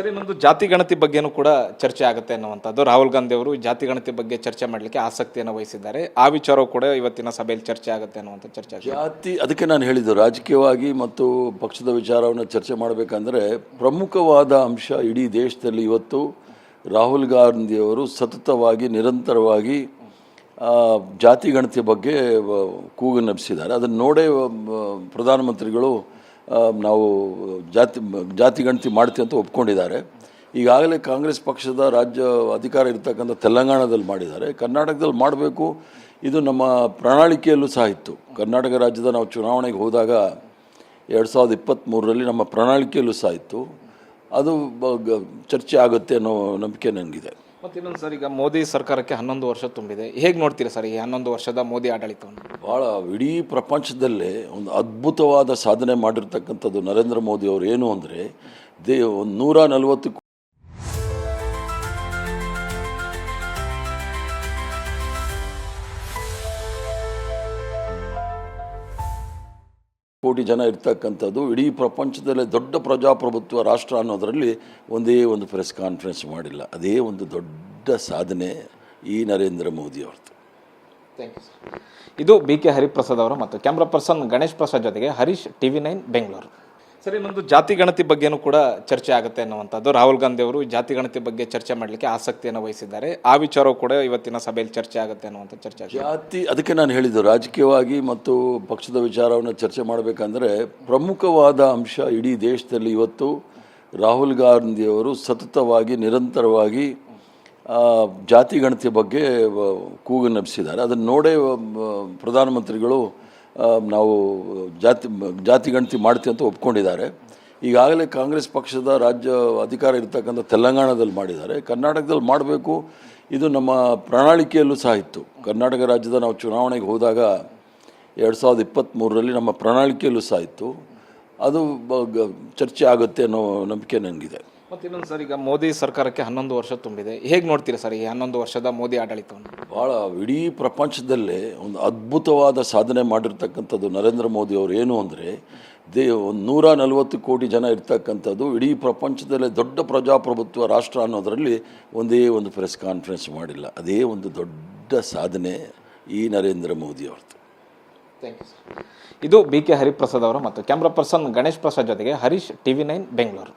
Sir ಇನ್ನೊಂದು ಜಾತಿ ಗಣತಿ ಬಗ್ಗೆನೂ ಕೂಡ ಚರ್ಚೆ ಆಗುತ್ತೆ ಅನ್ನುವಂಥದ್ದು ರಾಹುಲ್ ಗಾಂಧಿ ಅವರು ಜಾತಿ ಗಣತಿ ಬಗ್ಗೆ ಚರ್ಚೆ ಮಾಡಲಿಕ್ಕೆ ಆಸಕ್ತಿಯನ್ನು ವಹಿಸಿದ್ದಾರೆ. ಆ ವಿಚಾರವು ಕೂಡ ಇವತ್ತಿನ ಸಭೆಯಲ್ಲಿ ಚರ್ಚೆ ಆಗುತ್ತೆ ಅನ್ನುವಂಥ ಚರ್ಚೆ ಜಾತಿ, ಅದಕ್ಕೆ ನಾನು ಹೇಳಿದ್ದು ರಾಜಕೀಯವಾಗಿ ಮತ್ತು ಪಕ್ಷದ ವಿಚಾರವನ್ನು ಚರ್ಚೆ ಮಾಡಬೇಕಂದ್ರೆ ಪ್ರಮುಖವಾದ ಅಂಶ ಇಡೀ ದೇಶದಲ್ಲಿ ಇವತ್ತು ರಾಹುಲ್ ಗಾಂಧಿಯವರು ಸತತವಾಗಿ, ನಿರಂತರವಾಗಿ ಜಾತಿ ಗಣತಿ ಬಗ್ಗೆ ಕೂಗು ನಬಿಸಿದ್ದಾರೆ ಅದನ್ನು ನೋಡೇ ಪ್ರಧಾನಮಂತ್ರಿಗಳು ನಾವು ಜಾತಿ ಜಾತಿ ಗಣತಿ ಮಾಡ್ತೀವಿ ಅಂತ ಒಪ್ಕೊಂಡಿದ್ದಾರೆ. ಈಗಾಗಲೇ ಕಾಂಗ್ರೆಸ್ ಪಕ್ಷದ ರಾಜ್ಯ ಅಧಿಕಾರ ಇರ್ತಕ್ಕಂಥ ತೆಲಂಗಾಣದಲ್ಲಿ ಮಾಡಿದ್ದಾರೆ. ಕರ್ನಾಟಕದಲ್ಲಿ ಮಾಡಬೇಕು, ಇದು ನಮ್ಮ ಪ್ರಣಾಳಿಕೆಯಲ್ಲೂ ಸಹ ಇತ್ತು. ಕರ್ನಾಟಕ ರಾಜ್ಯದ ನಾವು ಚುನಾವಣೆಗೆ ಹೋದಾಗ ಎರಡು ಸಾವಿರದ ಇಪ್ಪತ್ತ್ಮೂರರಲ್ಲಿ ನಮ್ಮ ಪ್ರಣಾಳಿಕೆಯಲ್ಲೂ ಸಹ ಇತ್ತು. ಅದು ಚರ್ಚೆ ಆಗುತ್ತೆ ಅನ್ನೋ ನಂಬಿಕೆ ನನಗಿದೆ. ಮತ್ತು ಇನ್ನೊಂದು ಸರ್, ಈಗ ಮೋದಿ ಸರ್ಕಾರಕ್ಕೆ ಹನ್ನೊಂದು ವರ್ಷ ತುಂಬಿದೆ. ಹೇಗೆ ನೋಡ್ತೀರಾ ಸರ್ ಈ ಹನ್ನೊಂದು ವರ್ಷದ ಮೋದಿ ಆಡಳಿತವನ್ನು? ಭಾಳ ಇಡೀ ಪ್ರಪಂಚದಲ್ಲೇ ಒಂದು ಅದ್ಭುತವಾದ ಸಾಧನೆ ಮಾಡಿರ್ತಕ್ಕಂಥದ್ದು ನರೇಂದ್ರ ಮೋದಿ ಅವರು ಏನು ಅಂದರೆ ದೇ ಒಂದು ನೂರ ನಲವತ್ತು ಕೋಟಿ ಜನ ಇರ್ತಕ್ಕಂಥದ್ದು ಇಡೀ ಪ್ರಪಂಚದಲ್ಲೇ ದೊಡ್ಡ ಪ್ರಜಾಪ್ರಭುತ್ವ ರಾಷ್ಟ್ರ ಅನ್ನೋದರಲ್ಲಿ ಒಂದೇ ಒಂದು ಪ್ರೆಸ್ ಕಾನ್ಫರೆನ್ಸ್ ಮಾಡಿಲ್ಲ. ಅದೇ ಒಂದು ದೊಡ್ಡ ಸಾಧನೆ ಈ ನರೇಂದ್ರ ಮೋದಿ ಅವ್ರದ್ದು. ಇದು ಬಿ ಕೆ ಹರಿಪ್ರಸಾದ್ ಅವರು ಮತ್ತು ಕ್ಯಾಮ್ರಾ ಪರ್ಸನ್ ಗಣೇಶ್ ಪ್ರಸಾದ್ ಜೊತೆಗೆ Harish TV nine Bengaluru. Sir, ಇನ್ನೊಂದು ಜಾತಿ ಗಣತಿ ಬಗ್ಗೆನೂ ಕೂಡ ಚರ್ಚೆ ಆಗುತ್ತೆ ಅನ್ನುವಂಥದ್ದು ರಾಹುಲ್ ಗಾಂಧಿ ಅವರು ಜಾತಿ ಗಣತಿ ಬಗ್ಗೆ ಚರ್ಚೆ ಮಾಡಲಿಕ್ಕೆ ಆಸಕ್ತಿಯನ್ನು ವಹಿಸಿದ್ದಾರೆ. ಆ ವಿಚಾರವೂ ಕೂಡ ಇವತ್ತಿನ ಸಭೆಯಲ್ಲಿ ಚರ್ಚೆ ಆಗುತ್ತೆ ಅನ್ನುವಂಥ ಚರ್ಚೆ ಜಾತಿ, ಅದಕ್ಕೆ ನಾನು ಹೇಳಿದ್ದು ರಾಜಕೀಯವಾಗಿ ಮತ್ತು ಪಕ್ಷದ ವಿಚಾರವನ್ನು ಚರ್ಚೆ ಮಾಡಬೇಕಂದ್ರೆ ಪ್ರಮುಖವಾದ ಅಂಶ ಇಡೀ ದೇಶದಲ್ಲಿ ಇವತ್ತು ರಾಹುಲ್ ಗಾಂಧಿಯವರು ಸತತವಾಗಿ, ನಿರಂತರವಾಗಿ ಜಾತಿ ಗಣತಿ ಬಗ್ಗೆ ಕೂಗು ನಬಿಸಿದ್ದಾರೆ ಅದನ್ನು ನೋಡೇ ಪ್ರಧಾನಮಂತ್ರಿಗಳು ನಾವು ಜಾತಿ ಜಾತಿ ಗಣತಿ ಮಾಡ್ತೀವಿ ಅಂತ ಒಪ್ಕೊಂಡಿದ್ದಾರೆ. ಈಗಾಗಲೇ ಕಾಂಗ್ರೆಸ್ ಪಕ್ಷದ ರಾಜ್ಯ ಅಧಿಕಾರ ಇರ್ತಕ್ಕಂಥ ತೆಲಂಗಾಣದಲ್ಲಿ ಮಾಡಿದ್ದಾರೆ. ಕರ್ನಾಟಕದಲ್ಲಿ ಮಾಡಬೇಕು, ಇದು ನಮ್ಮ ಪ್ರಣಾಳಿಕೆಯಲ್ಲೂ ಸಹ ಇತ್ತು. ಕರ್ನಾಟಕ ರಾಜ್ಯದ ನಾವು ಚುನಾವಣೆಗೆ ಹೋದಾಗ ಎರಡು ಸಾವಿರದ ಇಪ್ಪತ್ತ್ಮೂರರಲ್ಲಿ ನಮ್ಮ ಪ್ರಣಾಳಿಕೆಯಲ್ಲೂ ಸಹ ಇತ್ತು. ಅದು ಚರ್ಚೆ ಆಗುತ್ತೆ ಅನ್ನೋ ನಂಬಿಕೆ ನನಗಿದೆ. ಮತ್ತು ಇನ್ನೊಂದು ಸರ್ ಈಗ ಮೋದಿ ಸರ್ಕಾರಕ್ಕೆ ಹನ್ನೊಂದು ವರ್ಷ ತುಂಬಿದೆ. ಹೇಗೆ ನೋಡ್ತೀರಾ ಸರ್ ಈ ಹನ್ನೊಂದು ವರ್ಷದ ಮೋದಿ ಆಡಳಿತವನ್ನು? ಭಾಳ ಇಡೀ ಪ್ರಪಂಚದಲ್ಲೇ ಒಂದು ಅದ್ಭುತವಾದ ಸಾಧನೆ ಮಾಡಿರ್ತಕ್ಕಂಥದ್ದು ನರೇಂದ್ರ ಮೋದಿ ಅವರು ಏನು ಅಂದರೆ ದೇ ಒಂದು ನೂರ ನಲವತ್ತು ಕೋಟಿ ಜನ ಇರ್ತಕ್ಕಂಥದ್ದು ಇಡೀ ಪ್ರಪಂಚದಲ್ಲೇ ದೊಡ್ಡ ಪ್ರಜಾಪ್ರಭುತ್ವ ರಾಷ್ಟ್ರ ಅನ್ನೋದರಲ್ಲಿ ಒಂದೇ ಒಂದು ಪ್ರೆಸ್ ಕಾನ್ಫರೆನ್ಸ್ ಮಾಡಿಲ್ಲ. ಅದೇ ಒಂದು ದೊಡ್ಡ ಸಾಧನೆ ಈ ನರೇಂದ್ರ ಮೋದಿ ಅವ್ರದ್ದು ಥ್ಯಾಂಕ್ ಯು ಸರ್ ಇದು ಬಿ ಕೆ ಹರಿಪ್ರಸಾದ್ ಅವರು ಮತ್ತು ಕ್ಯಾಮ್ರಾ ಪರ್ಸನ್ ಗಣೇಶ್ ಪ್ರಸಾದ್ ಜೊತೆಗೆ ಹರೀಶ್ ಟಿವಿ ನೈನ್ ಬೆಂಗಳೂರು.